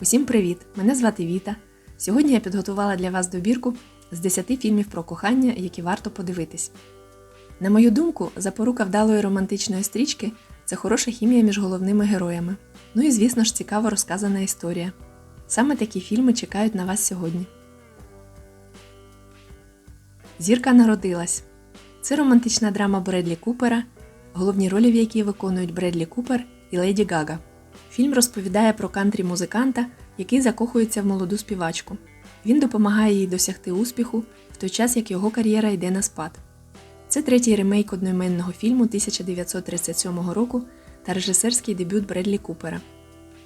Усім привіт! Мене звати Віта. Сьогодні я підготувала для вас добірку з 10 фільмів про кохання, які варто подивитись. На мою думку, запорука вдалої романтичної стрічки це хороша хімія між головними героями. Ну і, звісно ж, цікаво розказана історія. Саме такі фільми чекають на вас сьогодні. Зірка народилась. Це романтична драма Бредлі Купера, головні ролі в якій виконують Бредлі Купер і Леді Гага. Фільм розповідає про кантрі-музиканта, який закохується в молоду співачку. Він допомагає їй досягти успіху в той час, як його кар'єра йде на спад. Це третій ремейк одноіменного фільму 1937 року та режисерський дебют Бредлі Купера.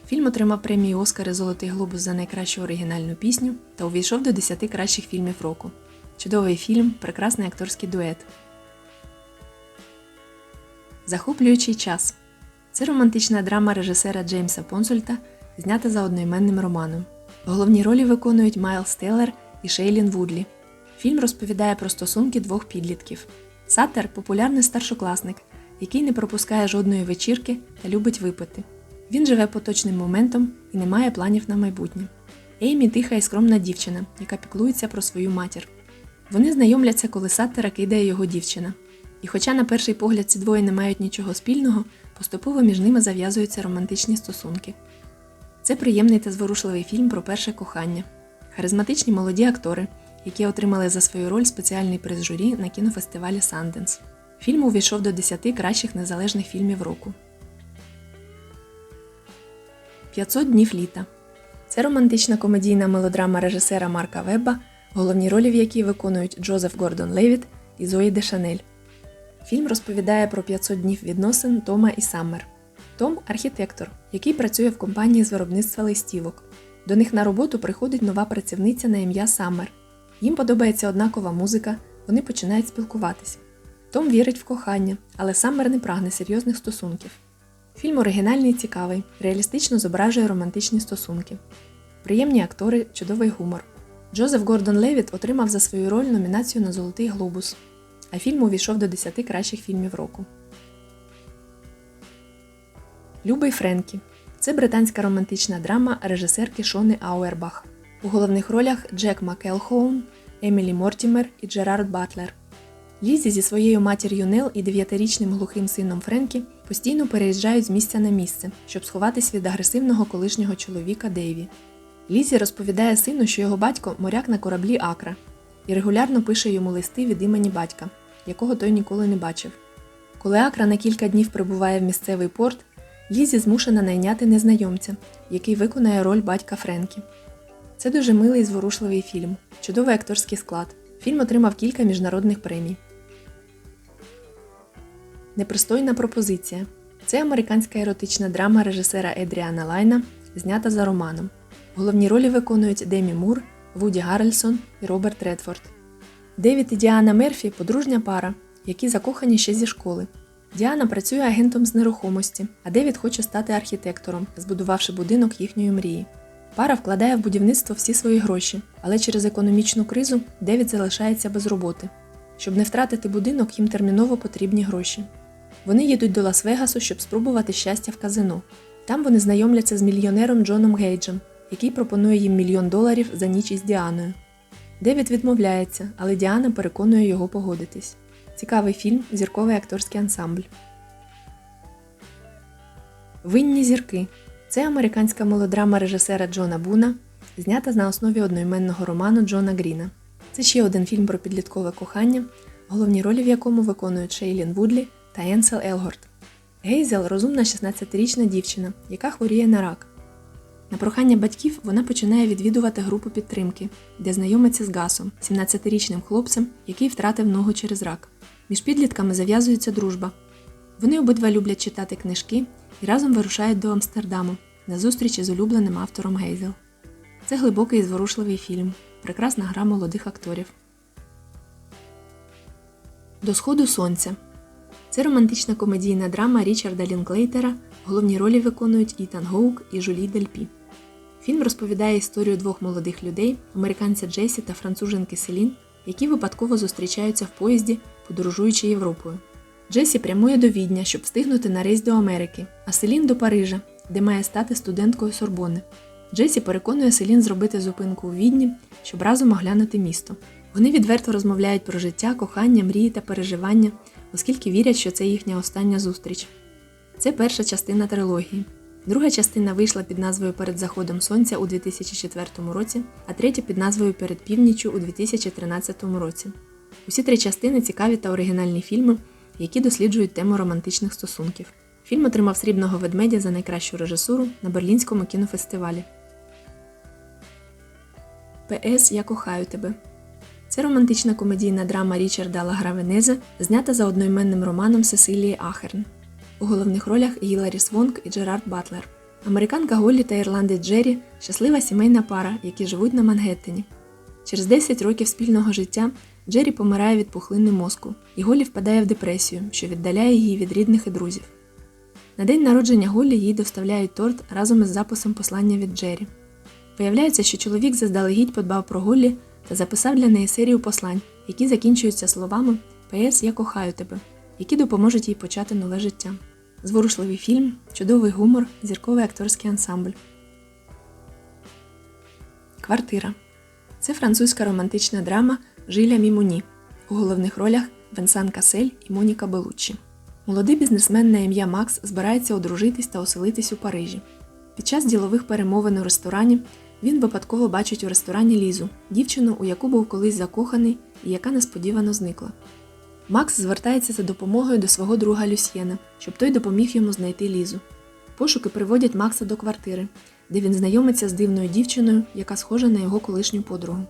Фільм отримав премію Оскар Золотий глобус за найкращу оригінальну пісню та увійшов до 10 кращих фільмів року. Чудовий фільм, прекрасний акторський дует. Захоплюючий час. Це романтична драма режисера Джеймса Понсольта, знята за одноіменним романом. Головні ролі виконують Майлз Теллер і Шейлін Вудлі. Фільм розповідає про стосунки двох підлітків. Саттер популярний старшокласник, який не пропускає жодної вечірки та любить випити. Він живе поточним моментом і не має планів на майбутнє. Еймі тиха і скромна дівчина, яка піклується про свою матір. Вони знайомляться, коли Саттера кидає його дівчина. І хоча на перший погляд ці двоє не мають нічого спільного, поступово між ними зав'язуються романтичні стосунки. Це приємний та зворушливий фільм про перше кохання. Харизматичні молоді актори, які отримали за свою роль спеціальний приз журі на кінофестивалі Санденс. Фільм увійшов до 10 кращих незалежних фільмів року. 500 днів літа. Це романтична комедійна мелодрама режисера Марка Вебба, головні ролі в якій виконують Джозеф Гордон Левіт і Зої де Шанель. Фільм розповідає про 500 днів відносин Тома і Саммер. Том архітектор, який працює в компанії з виробництва листівок. До них на роботу приходить нова працівниця на ім'я Саммер. Їм подобається однакова музика, вони починають спілкуватись. Том вірить в кохання, але Саммер не прагне серйозних стосунків. Фільм оригінальний і цікавий, реалістично зображує романтичні стосунки. Приємні актори, чудовий гумор. Джозеф Гордон Левіт отримав за свою роль номінацію на Золотий глобус, а фільм увійшов до 10 кращих фільмів року. Любий Френкі. Це британська романтична драма режисерки Шони Ауербах. У головних ролях Джек Макелхоун, Емілі Мортімер і Джерард Батлер. Лізі зі своєю матір'ю Нел і дев'ятирічним глухим сином Френкі постійно переїжджають з місця на місце, щоб сховатись від агресивного колишнього чоловіка Дейві. Лізі розповідає сину, що його батько моряк на кораблі Акра, і регулярно пише йому листи від імені батька, якого той ніколи не бачив. Коли Акра на кілька днів прибуває в місцевий порт, Лізі змушена найняти незнайомця, який виконає роль батька Френкі. Це дуже милий і зворушливий фільм, чудовий акторський склад. Фільм отримав кілька міжнародних премій. Непристойна пропозиція. Це американська еротична драма режисера Едріана Лайна, знята за романом. Головні ролі виконують Демі Мур, Вуді Гаррельсон і Роберт Редфорд. Девід і Діана Мерфі подружня пара, які закохані ще зі школи. Діана працює агентом з нерухомості, а Девід хоче стати архітектором, збудувавши будинок їхньої мрії. Пара вкладає в будівництво всі свої гроші, але через економічну кризу Девід залишається без роботи. Щоб не втратити будинок, їм терміново потрібні гроші. Вони їдуть до Лас-Вегасу, щоб спробувати щастя в казино. Там вони знайомляться з мільйонером Джоном Гейджем, який пропонує їм мільйон доларів за ніч із Діаною. Девід відмовляється, але Діана переконує його погодитись. Цікавий фільм, зірковий акторський ансамбль. Винні зірки. Це американська мелодрама режисера Джона Буна, знята на основі одноіменного роману Джона Гріна. Це ще один фільм про підліткове кохання, головні ролі в якому виконують Шейлін Вудлі та Енсел Елгорд. Гейзел розумна 16-річна дівчина, яка хворіє на рак. На прохання батьків вона починає відвідувати групу підтримки, де знайомиться з Гасом, 17-річним хлопцем, який втратив ногу через рак. Між підлітками зав'язується дружба. Вони обидва люблять читати книжки і разом вирушають до Амстердаму на зустрічі з улюбленим автором Гейзел. Це глибокий і зворушливий фільм, прекрасна гра молодих акторів. До сходу сонця. Це романтична комедійна драма Річарда Лінклейтера. Головні ролі виконують Ітан Гоук і Жулі Дельпі. Фільм розповідає історію двох молодих людей, американця Джесі та француженки Селін, які випадково зустрічаються в поїзді, подорожуючи Європою. Джесі прямує до Відня, щоб встигнути на рейс до Америки, а Селін до Парижа, де має стати студенткою Сорбони. Джесі переконує Селін зробити зупинку у відні, щоб разом оглянути місто. Вони відверто розмовляють про життя, кохання, мрії та переживання, оскільки вірять, що це їхня остання зустріч. Це перша частина трилогії. Друга частина вийшла під назвою Перед заходом сонця у 2004 році, а третя під назвою Перед північчю у 2013 році. Усі три частини цікаві та оригінальні фільми, які досліджують тему романтичних стосунків. Фільм отримав срібного ведмедя за найкращу режисуру на Берлінському кінофестивалі. П.С. Я кохаю тебе. Це романтична комедійна драма Річарда Лагравенезе, знята за одноіменним романом Сесилії Ахерн. У головних ролях Гіларі Свонг і Джерард Батлер. Американка Голлі та ірландець Джері щаслива сімейна пара, які живуть на Мангеттені. Через 10 років спільного життя Джері помирає від пухлини мозку, і Голлі впадає в депресію, що віддаляє її від рідних і друзів. На день народження Голлі їй доставляють торт разом із записом послання від Джері. Виявляється, що чоловік заздалегідь подбав про Голлі та записав для неї серію послань, які закінчуються словами «П.С. Я кохаю тебе, які допоможуть їй почати нове життя. Зворушливий фільм, чудовий гумор, зірковий акторський ансамбль. Квартира. Це французька романтична драма Жиля Мімуні. У головних ролях Венсан Касель і Моніка Белуччі. Молодий бізнесмен на ім'я Макс збирається одружитись та оселитись у Парижі. Під час ділових перемовин у ресторані він випадково бачить у ресторані Лізу, дівчину, у яку був колись закоханий і яка несподівано зникла. Макс звертається за допомогою до свого друга Люсьєна, щоб той допоміг йому знайти Лізу. Пошуки приводять Макса до квартири, де він знайомиться з дивною дівчиною, яка схожа на його колишню подругу.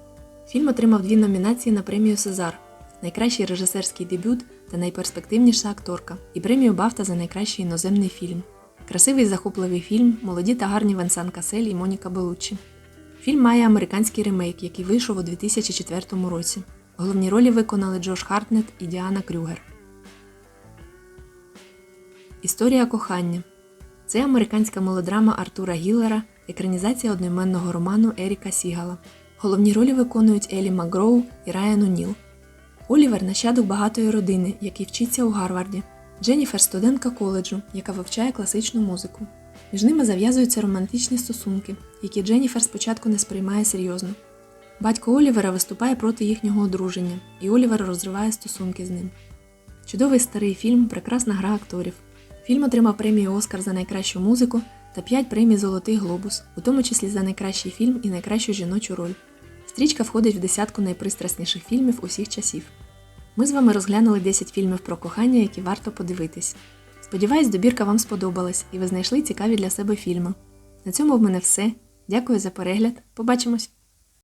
Фільм отримав дві номінації на премію Сезар найкращий режисерський дебют та найперспективніша акторка, і премію Бафта за найкращий іноземний фільм. Красивий захопливий фільм, молоді та гарні Венсан Касель і Моніка Белуччі. Фільм має американський ремейк, який вийшов у 2004 році. Головні ролі виконали Джош Хартнет і Діана Крюгер. Історія кохання. Це американська мелодрама Артура Гіллера, екранізація одноіменного роману Еріка Сігала. Головні ролі виконують Елі Макгроу і Райан О'Ніл. Олівер нащадок багатої родини, який вчиться у Гарварді. Дженніфер студентка коледжу, яка вивчає класичну музику. Між ними зав'язуються романтичні стосунки, які Дженніфер спочатку не сприймає серйозно. Батько Олівера виступає проти їхнього одруження, і Олівер розриває стосунки з ним. Чудовий старий фільм, прекрасна гра акторів. Фільм отримав премію Оскар за найкращу музику та 5 премій Золотий Глобус, у тому числі за найкращий фільм і найкращу жіночу роль. Стрічка входить в десятку найпристрасніших фільмів усіх часів. Ми з вами розглянули 10 фільмів про кохання, які варто подивитись. Сподіваюсь, добірка вам сподобалась і ви знайшли цікаві для себе фільми. На цьому в мене все. Дякую за перегляд. Побачимось!